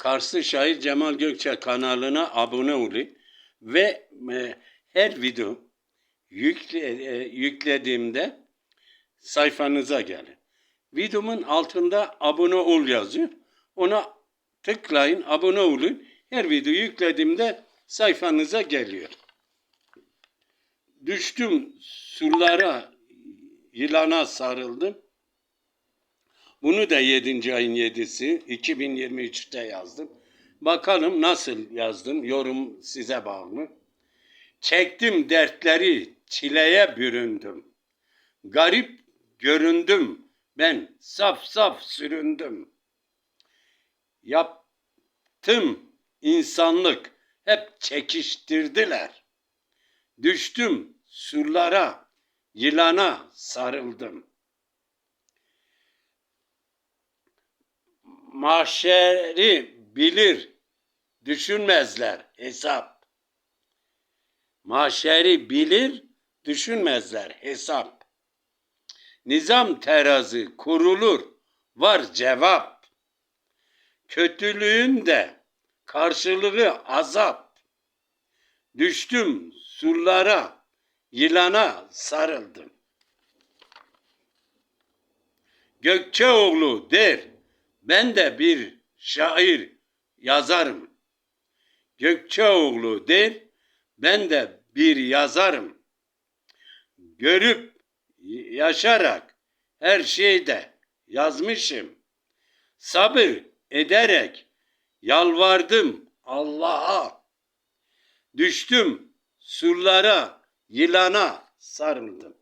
Karslı şair Cemal Gökçe kanalına abone olun ve e, her video yükle, e, yüklediğimde sayfanıza gelin. Videomun altında abone ol yazıyor. Ona tıklayın, abone olun. Her video yüklediğimde sayfanıza geliyor. Düştüm sulara, yılana sarıldım. Bunu da 7. ayın 7'si 2023'te yazdım. Bakalım nasıl yazdım. Yorum size bağlı. Çektim dertleri, çileye büründüm. Garip göründüm. Ben saf saf süründüm. Yaptım insanlık hep çekiştirdiler. Düştüm surlara, yılana sarıldım. Mahşeri bilir, düşünmezler hesap. Mahşeri bilir, düşünmezler hesap. Nizam terazı kurulur, var cevap. Kötülüğün de karşılığı azap. Düştüm surlara, yılana sarıldım. Gökçeoğlu der, ben de bir şair yazarım. Gökçeoğlu der, ben de bir yazarım. Görüp yaşarak her şeyde yazmışım. Sabır ederek yalvardım Allah'a. Düştüm surlara, yılana sarıldım.